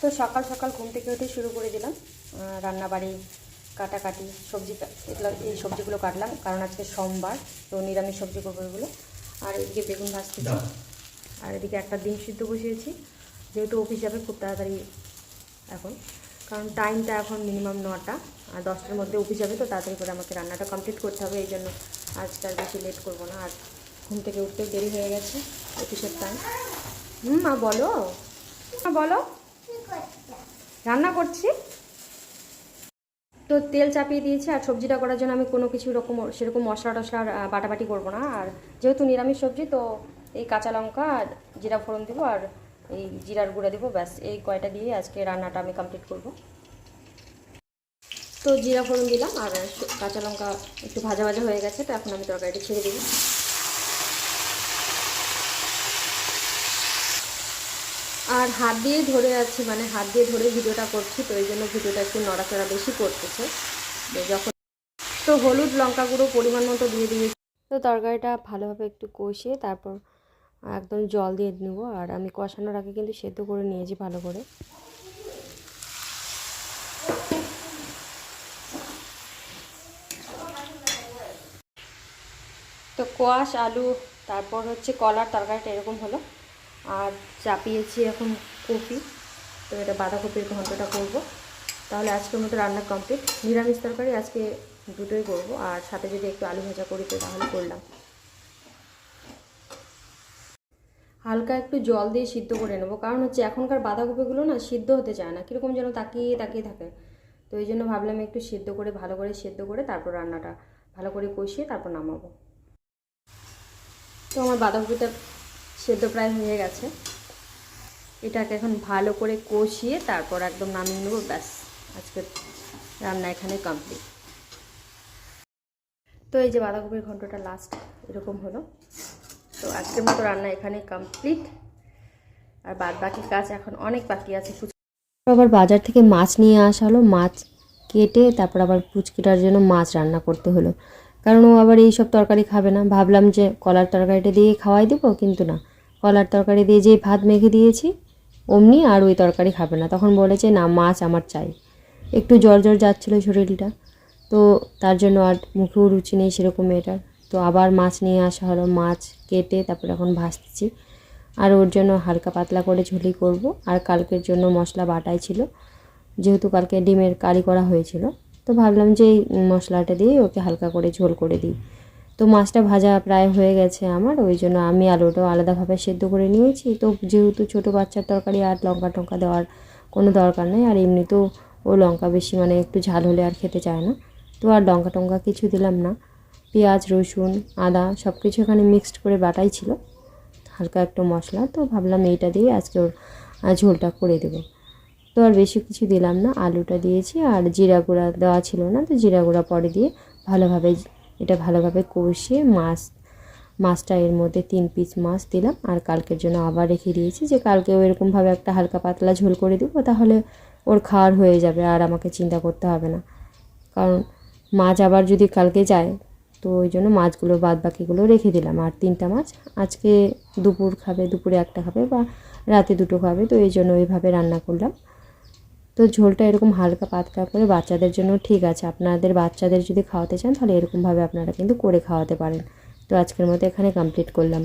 তো সকাল সকাল ঘুম থেকে উঠে শুরু করে দিলাম রান্না বাড়ি কাটাকাটি সবজি এগুলো এই সবজিগুলো কাটলাম কারণ আজকে সোমবার তো নিরামিষ সবজি করব এগুলো। আর এদিকে বেগুন ভাজতেছি আর এদিকে একটা ডিম সিদ্ধ বসিয়েছি যেহেতু অফিস যাবে খুব তাড়াতাড়ি এখন কারণ টাইমটা এখন মিনিমাম নটা আর দশটার মধ্যে অফিস যাবে তো তাড়াতাড়ি করে আমাকে রান্নাটা কমপ্লিট করতে হবে এই জন্য আজকে আর বেশি লেট করব না আর ঘুম থেকে উঠতে দেরি হয়ে গেছে অফিসের টাইম হুম মা বলো মা বলো। রান্না করছি। তো তেল চাপিয়ে দিয়েছি আর সবজিটা করার জন্য আমি কোনো কিছু রকম সেরকম মশলা টশলা বাটাবাটি করব না। আর যেহেতু নিরামিষ সবজি, তো এই কাঁচা লঙ্কা আর জিরা ফোড়ন দেবো আর এই জিরার গুঁড়া দেবো, ব্যাস। এই কয়টা দিয়ে আজকে রান্নাটা আমি কমপ্লিট করব। তো জিরা ফোড়ন দিলাম আর কাঁচা লঙ্কা একটু ভাজা ভাজা হয়ে গেছে, তো এখন আমি তরকারিটা ছেড়ে দিই আর হাত দিয়ে ধরে আছি মানে হাত দিয়ে ধরে ভিডিওটা করছি, তো এই জন্য ভিডিওটা একটু নড়াচড়া বেশি করতেছে। যখন তো হলুদ লঙ্কা গুঁড়ো পরিমাণ মতো দিয়ে দিয়েছি। তো তরকারিটা ভালোভাবে একটু কষিয়ে তারপর একদম জল দিয়ে নেব। আর আমি কষানোর আগে কিন্তু সেদ্ধ করে নিয়েছি ভালো করে। তো কোয়াশ, আলু, তারপর হচ্ছে কলার তরকারিটা এরকম হলো। আর চাপিয়েছি এখন কপি। তো এটা বাঁধাকপির ঘন্টটা করব। তাহলে আজকের মতো রান্না কমপ্লিট। নিরামিষ তরকারি আজকে দুটোই করব। আর সাথে যদি একটু আলু ভাজা করি তো তাহলে করলাম। হালকা একটু জল দিয়ে সিদ্ধ করে নেব। কারণ হচ্ছে এখনকার বাঁধাকপিগুলো না সিদ্ধ হতে চায় না। কীরকম যেন তাকিয়ে তাকিয়ে থাকে। তো এই জন্য ভাবলাম একটু সিদ্ধ করে, ভালো করে সিদ্ধ করে তারপর রান্নাটা ভালো করে কষিয়ে তারপর নামাবো। তো আমার বাঁধাকপিটা সেদ্ধ প্রায় হয়ে গেছে। এটাকে এখন ভালো করে কষিয়ে তারপর একদম নামিয়ে নেব, ব্যাস। আজকে রান্না এখানে কমপ্লিট তো এই যে বাঁধাকপির ঘন্টটা লাস্ট এরকম হলো। তো আজকের মতো রান্না এখানে কমপ্লিট আর বাদ বাকি কাজ এখন অনেক বাকি আছে। আবার বাজার থেকে মাছ নিয়ে আসা হলো। মাছ কেটে তারপর আবার পুচকিটার জন্য মাছ রান্না করতে হলো। কারণ ও আবার এই সব তরকারি খাবে না। ভাবলাম যে কলার তরকারিটা দিয়ে খাওয়াই দেবো, কিন্তু না। কলার তরকারি দিয়ে যে ভাত মেখে দিয়েছি, অমনি আর ওই তরকারি খাবে না। তখন বলেছে, না, মাছ আমার চাই। একটু জ্বর জ্বর যাচ্ছিল শরীরটা। তো তার জন্য আর মুখেও রুচি নেই সেরকম এটার। তো আবার মাছ নিয়ে আসা হলো। মাছ কেটে তারপর এখন ভাজতেছি আর ওর জন্য হালকা পাতলা করে ঝুলি করব। আর কালকের জন্য মশলা বাটাই ছিল। যেহেতু কালকে ডিমের কারি করা হয়েছিল। তো ভাবলাম যে এই মশলাটা দিয়ে ওকে হালকা করে ঝোল করে দিই। তো মাছটা ভাজা প্রায় হয়ে গেছে আমার, ওই জন্য আমি আলুটাও আলাদাভাবে সেদ্ধ করে নিয়েছি। তো যেহেতু ছোটো বাচ্চার তরকারি আর লঙ্কা টঙ্কা দেওয়ার কোনো দরকার নেই, আর এমনিতেও ও লঙ্কা বেশি মানে একটু ঝাল হলে আর খেতে চায় না। তো আর লঙ্কা টঙ্কা কিছু দিলাম না। পেঁয়াজ, রসুন, আদা সব কিছু এখানে মিক্সড করে বাটাই ছিল। হালকা একটু মশলা, তো ভাবলাম এইটা দিয়ে আজকে ওর ঝোলটা করে দেবো। তো আর বেশি কিছু দিলাম না। আলুটা দিয়েছি আর জিরা গুঁড়া দেওয়া ছিল না, তো জিরা গুঁড়া পরে দিয়ে ভালোভাবে এটা ভালোভাবে কষিয়ে মাছ, মাছটা এর মধ্যে তিন পিস মাছ দিলাম। আর কালকের জন্য আবার রেখে দিয়েছি যে কালকেও এরকমভাবে একটা হালকা পাতলা ঝোল করে দেবো, তাহলে ওর খাওয়ার হয়ে যাবে আর আমাকে চিন্তা করতে হবে না। কারণ মাছ আবার যদি কালকে যায়, তো ওই জন্য মাছগুলো বাদ বাকিগুলো রেখে দিলাম। আর তিনটা মাছ আজকে দুপুর খাবে, দুপুরে একটা খাবে বা রাতে দুটো খাবে, তো এই জন্য ওইভাবে রান্না করলাম। তো ঝোলটা এরকম হালকা পাতলা করে বাচ্চাদের জন্য ঠিক আছে। আপনাদের বাচ্চাদের যদি খাওয়াতে চান তাহলে এরকমভাবে আপনারা কিন্তু করে খাওয়াতে পারেন। তো আজকের মতো এখানে কমপ্লিট করলাম।